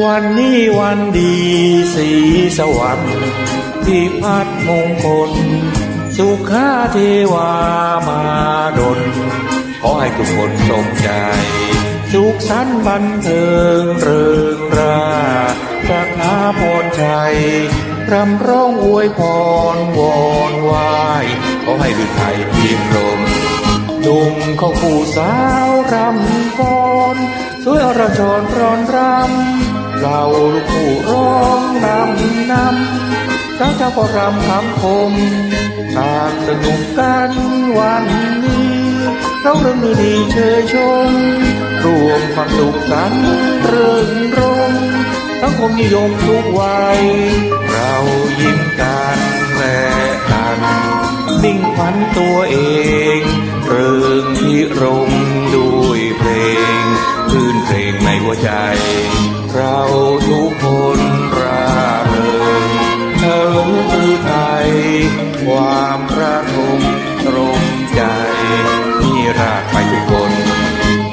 วันนี้วันดีสีสวรรค์ที่พัดมงคล สุขาเทวามาดลขอให้ทุกคนสมใจ สุขสันต์บันเทิงเริงราสถาพรชัยรำร้องอวยพรวอนไหวายขอให้ฤทัยพิมรมหนุ่มเขาคู่สาวรำฟ้อนสวยอรชรร้อนรำ เราลูกผู้ร้องนำนำสาวเจ้าก็รำคำคมต่างสนุกกันวันนี้เราเรื่องดีเชยชม รวมความสุขสันเริงรมสังคมนิยมทุกวัย เรายิ้มกันและกันมิ่งขวัญตัวเอง เริงพิรมด้วยเพลง งในหัวใจ เราทุกคนราเริงเธอหรือไทย ความระทมตรงใจนี่รากไปทุกคน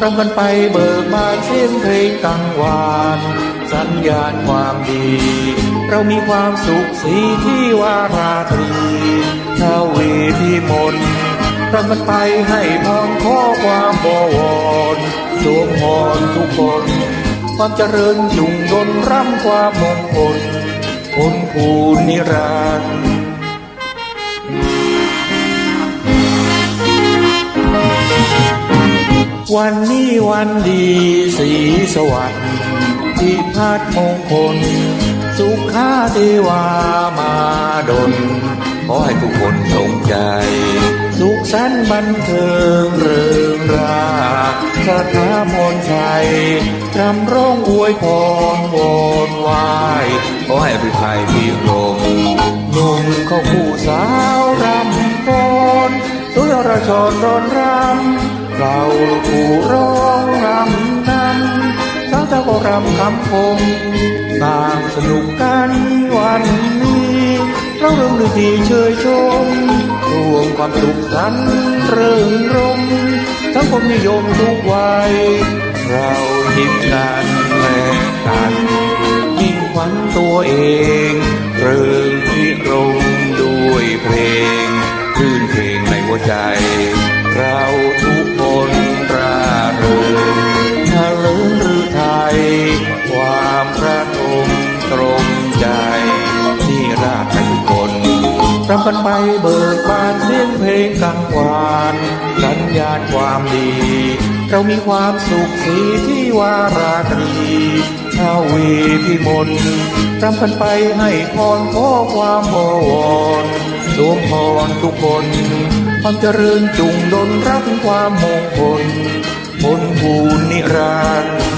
รำกันไปเบิกบานเสียงเพลงกังวานสัญญาณความดี เรามีความสุขสีที่วาราตรีทวีพิมลรำกันไปให้พอความบวร สวมพรทุกคน ความเจริญยุ่งดนร่ำความมงคลผลภูนิรันดร์วันนี้วันดีสีสวัสดิ์ที่พัดมงคล สุขาเทวามาดลขอให้ทุกคนสมใจ สุขสันต์บันเทิงเริงรา คาถามนชัยรำร้องอวยพรวอนไหวายขอให้ฤทัยพิรมหนุ่มเข้าคู่สาวรำฟ้อนสวยรชรร้อนรำเราผู้ร้องรำนำสาวเจ้าก็รำคำคมต่างสนุกกันวันนี้เราเรื่องดีดีเชยชมรวมความสุขสันเริงรม สังคมนิยมทุกวัย เรายิ้มกันแลกกันยิ่งขวัญตัวเอง เริงพิรมด้วยเพลงคื่นเพลงในหัวใจ เราทุกคนราเริงทะลึงหรือไทย ความประทมตรง รำกันไปเบิกบานเสียงเพลงกังวานสัญญาณความดี เรามีความสุขสีที่วาราตรีชาวีพิมลรำกันไปให้พรขอความบวรสวมพรทุกคนความเจริญจุงดนรับความมงคลผลบูญนิรันดร์